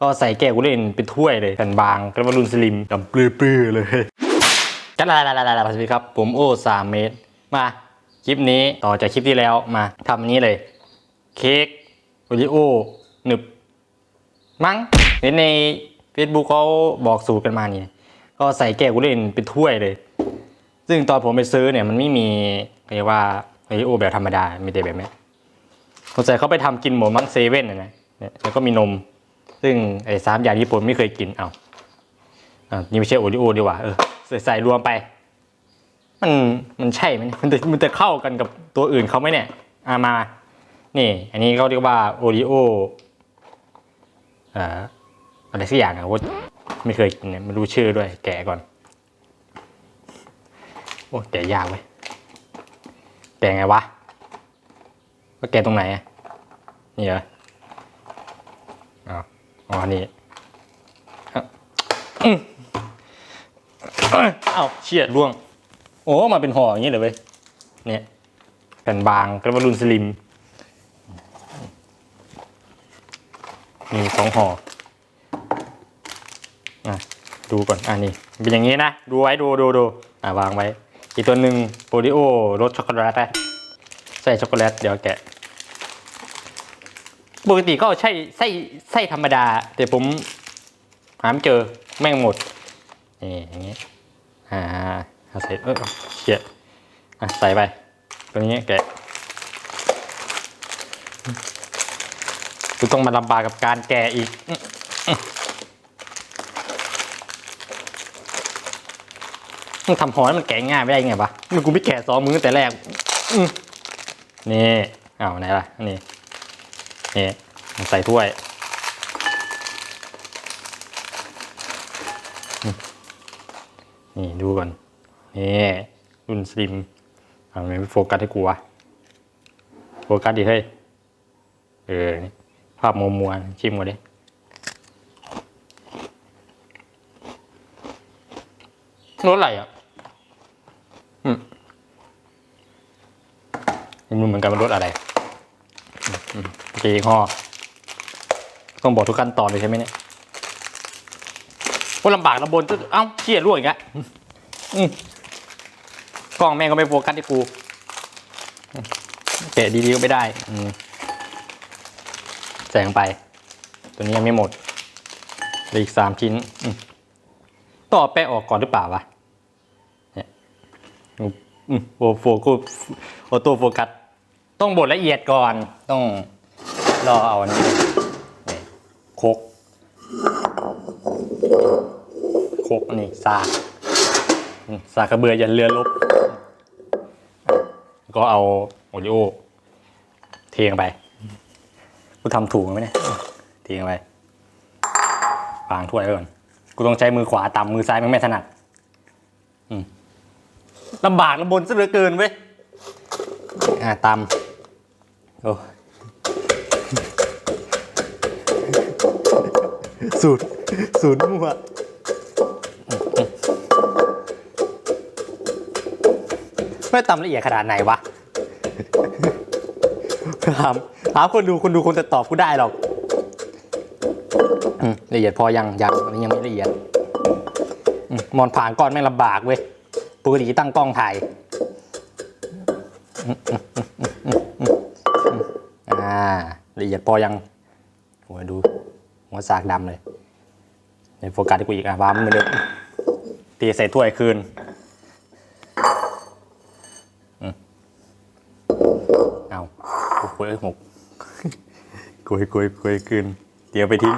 ก็ใส่แก้วกูเล่นเป็นถ้วยเลยแผ่นบางกระบารุนสลิมดำปลื้อๆเลยกันลาลาลาลาสวัสดีครับ ผมโอ้สามเมตร มาคลิปนี้ต่อจากคลิปที่แล้วมาทำอันนี้เลย เค้กโอริโอหนึบ มั้งเห็นใน Facebook เขาบอกสูตรกันมานี่ก็ใส่แก้วกูเล่นเป็นถ้วยเลย ซึ่งตอนผมไปซื้อเนี่ยมันไม่มีเรียกว่าโอริโอแบบธรรมดาไมีแต่แบบนี้สงสัยเขาไปทำกินหมูมังเซเว่นนะนะเนี่ยแล้วก็มีนม ซึ่งไอ้สามอย่างนี้ผมไม่เคยกินเอาอ่านี่ไม่ใช่โอริโอดีกว่าเออใส่ใส่รวมไป มันมันใช่ไหมมันจะมันจะเข้ากันกับตัวอื่นเขาไหมเนี่ยอ่ามา นี่ อันนี้เขาเรียกว่าโอริโออ่ออะไรสักอย่างอะว่าไม่เคยกินเนี่ยไม่รู้ชื่อด้วย แกะก่อนโอ้แกะยากเว้ยแกะไงวะว่าแกะตรงไหนอะนี่เหรอ ออ๋อนี่อะอืมเอ้ยเอ้าเชี่ยร่วง โอ้ มาเป็นห่ออย่างนี้เลยเว้ย เนี่ยแผ่นบางกระบารุนสลิม มีสองห่ออะดูก่อน อะนี่ เป็นอย่างนี้นะ ดูไว้ ดูดูดูอะวางไว้ อีกตัวหนึ่งโอริโอรสช็อกโกแลตนะใส่ช็อกโกแลต เดี๋ยวแกะ ปกติก็ใช่ไส้ไส้ธรรมดา แต่ผมหาไม่เจอแม่งหมดนี่อย่างนี้อ่าเอาใส่เออเชี่ยอะใส่ไปตัวนี้แกะกูต้องมาลำบากกับการแก่อีกอื้ออื้อมึงทำหอยมันแก่ง่ายไม่ได้ไงวะมึงกูไม่แก่สองมือตั้งแต่แรกนี่เอาไหนล่ะนี่ นี่ใส่ถ้วย นี่ดูก่อน นี่รุ่นสลิมเอาไม่โฟกัสให้กูวะโฟกัสดิเฮ้ย เออ ภาพมัวมัวชิมก่อนดิรสอะไรอะ อืมม่รู้เหมือนกันมันรสอะไร มอืมเจีห่อต้องบอกทุกขั้นตอนเลยใช่ไหมเนี่ยโคตรลำบากลำบนจะเอ้าเชี่ยรั่วอีกแล้วกล้องแม่งก็ไม่โฟกัสที่กูอืมแกะดีๆก็ไม่ได้แสงไป ตัวนี้ยังไม่หมดเหลืออีกสามชิ้นต่อแปะออกก่อนหรือเปล่าวะเนี่ยอืมโอโฟกัสโอโต้โฟกัสต้องบดละเอียดก่อนต้อง รอเอาอันนี้นี่โคกโคกนี่ซากอืมซากกระเบือยันเรือลบ ก็เอาโอริโอเทงไปกูทำถูกไหมเนี่ยเทงไปวางถ้วยไว้ก่อนกูต้องใช้มือขวาตำมือซ้ายมันไม่ถนัดลำบากลำบนซะเหลือเกินเว้ยอ่าตำโอ้ สูตรสูตรมั่วไม่ตำละเอียดขนาดไหนวะถามถามคนดูคนดูคนจะตอบกูได้หรอกอืมละเอียดพอยังยังอันนี้ยังไม่ละเอียดอืมมอนผ่านก้อนแม่งลำบากเว้ยปกติตั้งกล้องถ่ายอืมอืมอืมอืมอืมอืมอืมอ่าละเอียดพอยังหัวดู หัวสากดำเลยในโฟกัสที่กูอีกอะวางมันเหมือนเดิมตีใส่ถ้วยคืนเอาคุยหกคุยคุยคุยคืนเดี๋ยวไปทิ้ง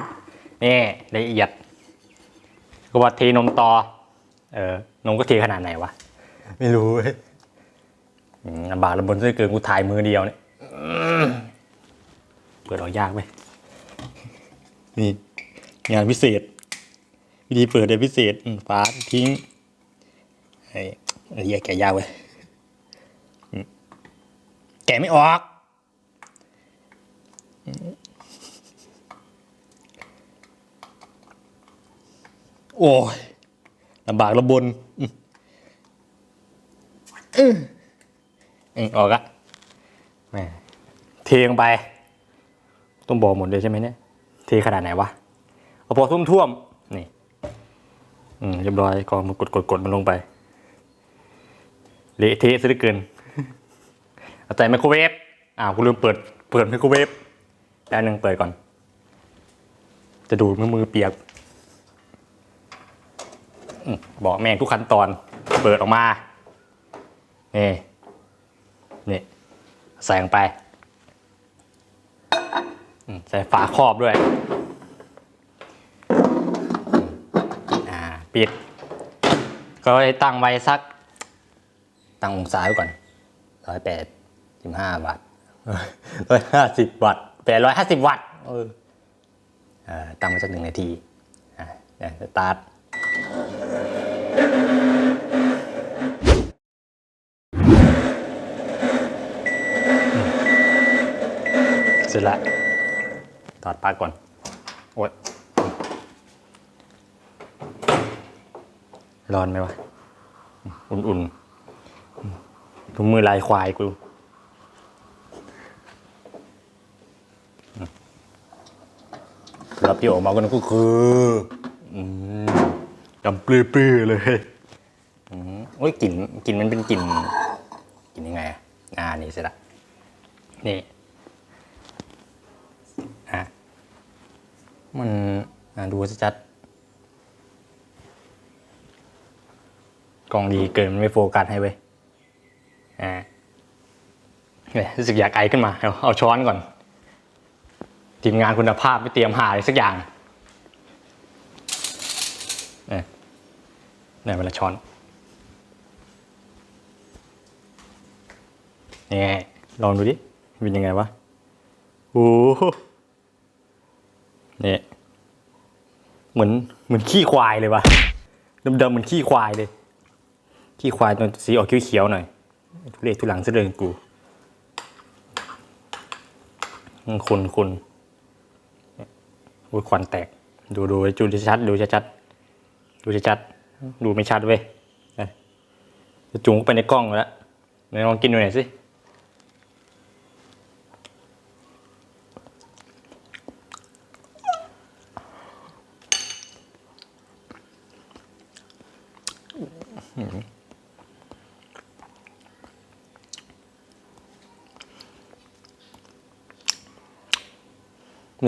นี่ละเอียด ก็ว่าเทนมต่อ เออนมก็เทขนาดไหนวะ ไม่รู้เว้ยอืมลำบากลำบนซะเหลือเกินกูถ่ายมือเดียวเนี่ยอืมเปิดออกยากไหม นี่งานพิเศษ วิธีเปิดแบบพิเศษฟ้าทิ้งไอ้ไอ้เหี้ยแกะยากเว้ยแกะไม่ออกโอ้ยลำบากลำบนอืออออกอะแหมเทลงไป ต้องบอกหมดเลยใช่ไหมเนี่ย ทขนาดไหนวะเอาพอท่วมท่วมๆนี่อืมเรียบร้อยก็มากดกดกดมันลงไปเละเทะซะเหลือเกินเอาใส่ไมโครเวฟอ้าวกูลืมเปิดเปิดไมโครเวฟแป๊บนึงเปิดก่อน จะดูมือมือเปียกบอกแม่งทุกขั้นตอน เปิดออกมา นี่ นี่ ใส่ลงไป ใส่ฝาครอบด้วยอ่าปิด ก็ให้ตั้งไว้สัก ตั้งองศาไว้ก่อนร้อยแปดสิบห้าวัตต์ร้อยห้าสิบวัตต์แปดร้อยห้าสิบวัตต์เออเอ่อตั้งไว้สักหนึ่งนาทีอ่าเดี๋ยวสตาร์ทเสร็จและ ถอดปลั๊กก่อน โอ๊ย ร้อนไหมวะ อุ่นๆถุงมือลายควายกูแล้วที่ออกมาก็คืออืมดำปลื้อๆเลยอืมโอ้ยกลิ่นกลิ่นมันเป็นกลิ่นกลิ่นยังไงอะอ่านี่เสร็จละนี่ อะ มันอะดูชัดกล้องดีเกินมันไม่โฟกัสให้เว้ยอ่าเฮ้ยรู้สึกอยากไอขึ้นมาเอาเอาช้อนก่อน ทีมงานคุณภาพไม่เตรียมหาอะไรสักอย่างเนี่ยเนี่ยเวลาช้อนนี่ลองดูดิ เป็นยังไงวะ โอ้ นี่ยเหมือนเหมือนขี้ควายเลยวะดำๆเหมือนขี้ควายเลย ขี้ควายตอนสีออกเขียวๆหน่อยทุเรศทุลังเสยเดินกูคุณคุณโอ้ยควันแตก ดูดูดูชัดดูชัดดูชัดดูไม่ชัดเว้ยจะจุงเข้าไปในกล้องแล้วไหนลองกินดูหน่อยสิ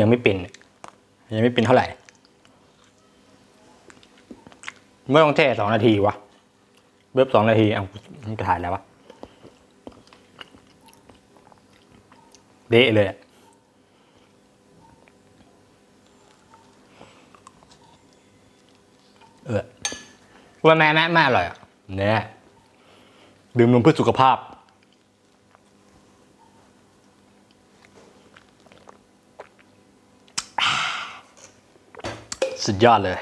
ยังไม่เป็น ยังไม่เป็นเท่าไหร่ ไม่ต้องแช่สองนาทีวะเว็บสองนาทีเอามันจะถ่ายแล้ววะเดะเลยอะเออว่าแม่แม่แม่อร่อยอะ เนี่ยดื่มนมเพื่อสุขภาพ สุดยอดเลย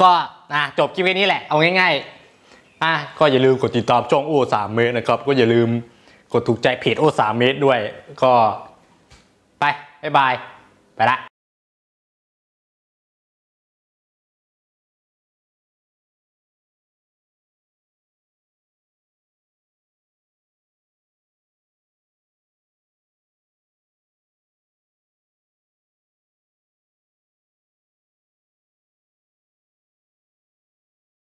ก็นะจบคลิปนี้แหละ เอาง่ายๆอะก็อย่าลืมกดติดตามช่องโอ้สามเมตรนะครับ ก็อย่าลืมกดถูกใจเพจโอ้สามเมตรด้วย ก็ไป บ๊ายบาย ไปละ